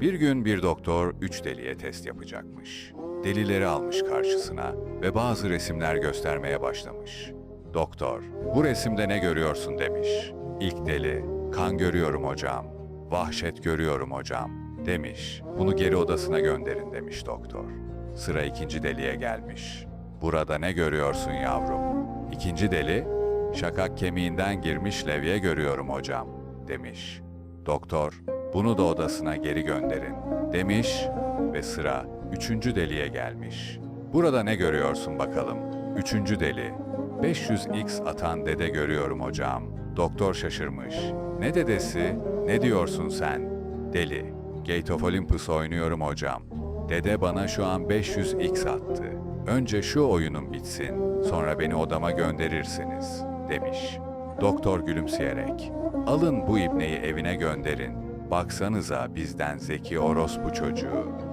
Bir gün bir doktor üç deliye test yapacakmış. Delileri almış karşısına ve bazı resimler göstermeye başlamış. Doktor, bu resimde ne görüyorsun demiş. İlk deli, kan görüyorum hocam, vahşet görüyorum hocam demiş. Bunu geri odasına gönderin demiş doktor. Sıra ikinci deliye gelmiş. Burada ne görüyorsun yavrum? İkinci deli, şakak kemiğinden girmiş levye görüyorum hocam demiş. Doktor, bunu da odasına geri gönderin demiş ve sıra üçüncü deliye gelmiş. Burada ne görüyorsun bakalım? Üçüncü deli, 500x atan dede görüyorum hocam. Doktor şaşırmış. Ne dedesi? Ne diyorsun sen? Deli. Gate of Olympus oynuyorum hocam. Dede bana şu an 500x attı. Önce şu oyunum bitsin, sonra beni odama gönderirsiniz, demiş. Doktor gülümseyerek, alın bu ibneyi evine gönderin. Baksanıza bizden zeki orospu çocuğu.